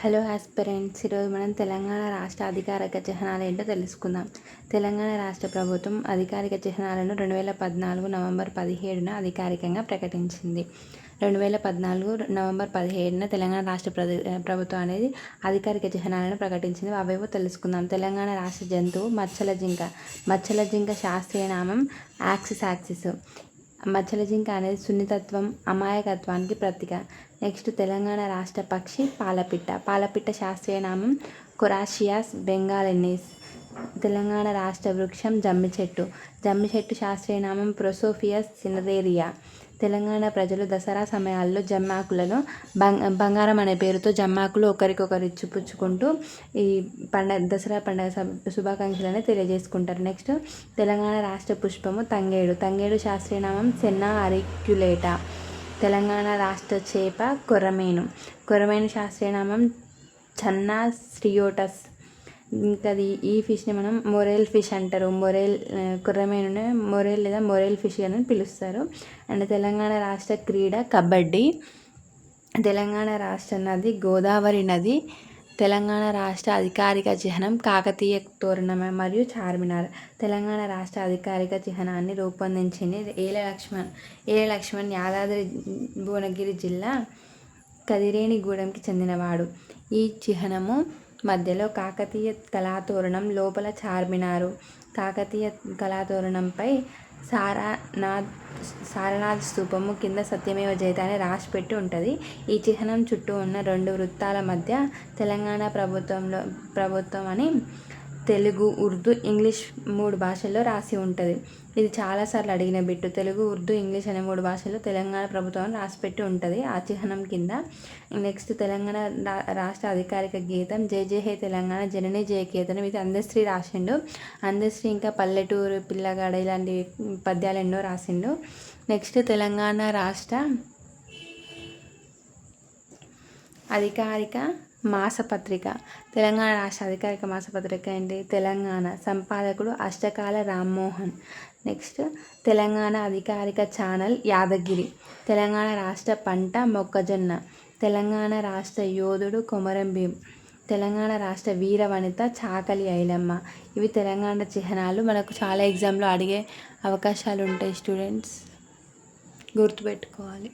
Hello aspirants ఈరోజు మనం తెలంగాణ రాష్ట్ర అధికారిక చిహ్నాలు ఏంటో తెలుసుకుందాం. తెలంగాణ రాష్ట్ర ప్రభుత్వం అధికారిక చిహ్నాలను రెండు వేల పద్నాలుగు నవంబర్ పదిహేడున అధికారికంగా ప్రకటించింది. రెండు వేల పద్నాలుగు నవంబర్ పదిహేడున తెలంగాణ రాష్ట్ర ప్రభుత్వం అనేది అధికారిక చిహ్నాలను ప్రకటించింది. అవేవో తెలుసుకుందాం. తెలంగాణ రాష్ట్ర జంతువు మచ్చల జింక. మచ్చల జింక శాస్త్రీయ నామం యాక్సిస్ యాక్సిస్. మచ్చల జింక అనేది సున్నితత్వం అమాయకత్వానికి ప్రతీక. నెక్స్ట్ తెలంగాణ రాష్ట్ర పక్షి పాలపిట్ట. పాలపిట్ట శాస్త్రీయ నామం కొరాషియాస్ బెంగాలెన్నిస్. తెలంగాణ రాష్ట్ర వృక్షం జమ్మి చెట్టు జమ్మి చెట్టు శాస్త్రీయ నామం ప్రొసోఫియస్ సినరేరియా. తెలంగాణ ప్రజలు దసరా సమయాల్లో జమ్మాకులను బంగ బంగారం అనే పేరుతో జమ్మాకులు ఒకరికొకరు ఇచ్చిపుచ్చుకుంటూ ఈ పండగ దసరా పండగ శుభాకాంక్షలను తెలియజేసుకుంటారు. నెక్స్ట్ తెలంగాణ రాష్ట్ర పుష్పము తంగేడు. తంగేడు శాస్త్రీయనామం సెన్నా అరిక్యులేటా. తెలంగాణ రాష్ట్ర చేప కొరమేను. కొరమేను శాస్త్రీయనామం చన్నా స్ట్రియోటస్. ఇంకా ఈ ఫిష్ని మనం మొరేల్ ఫిష్ అంటారు. మొరేల్ కుర్రమైన మొరేల్ లేదా మొరేల్ ఫిష్ అని పిలుస్తారు. అండ్ తెలంగాణ రాష్ట్ర క్రీడ కబడ్డీ. తెలంగాణ రాష్ట్ర నది గోదావరి నది. తెలంగాణ రాష్ట్ర అధికారిక చిహ్నం కాకతీయ తోరణం మరియు చార్మినార్. తెలంగాణ రాష్ట్ర అధికారిక చిహ్నాన్ని రూపొందించింది ఏల లక్ష్మణ్ ఏల లక్ష్మణ్ యాదాద్రి భువనగిరి జిల్లా కదిరేనిగూడెంకి చెందినవాడు. ఈ చిహ్నము మధ్యలో కాకతీయ కళాతోరణం లోపల చార్మినారు. కాకతీయ కళాతోరణంపై సారానాథ్ సారనాథ్ స్థూపము కింద సత్యమేవ జయత అని రాసి పెట్టి ఉంటుంది. ఈ చిహ్నం చుట్టూ ఉన్న రెండు వృత్తాల మధ్య తెలంగాణ ప్రభుత్వంలో ప్రభుత్వం అని తెలుగు ఉర్దూ ఇంగ్లీష్ మూడు భాషల్లో రాసి ఉంటుంది. ఇది చాలాసార్లు అడిగిన బిట్టు. తెలుగు ఉర్దూ ఇంగ్లీష్ అనే మూడు భాషల్లో తెలంగాణ ప్రభుత్వం రాసిపెట్టి ఉంటుంది ఆ చిహ్నం కింద. నెక్స్ట్ తెలంగాణ రాష్ట్ర అధికారిక గీతం జై జై హే తెలంగాణ జనని గీతం ఇది అందశ్రీ రాసిండు. అందశ్రీ ఇంకా పల్లెటూరు పిల్లగాడ ఇలాంటి పద్యాలు ఎన్నో రాసిండు. నెక్స్ట్ తెలంగాణ రాష్ట్ర అధికారిక మాసపత్రిక. తెలంగాణ రాష్ట్ర అధికారిక మాసపత్రిక ఏంటి? తెలంగాణ సంపాదకుడు అష్టకాల రామ్మోహన్. నెక్స్ట్ తెలంగాణ అధికారిక ఛానల్ యాదగిరి. తెలంగాణ రాష్ట్ర పంట మొక్కజొన్న. తెలంగాణ రాష్ట్ర యోధుడు కొమరం భీం. తెలంగాణ రాష్ట్ర వీర వనిత చాకలి ఐలమ్మ. ఇవి తెలంగాణ చిహ్నాలు. మనకు చాలా ఎగ్జామ్లో అడిగే అవకాశాలు ఉంటాయి స్టూడెంట్స్. గుర్తుపెట్టుకోవాలి.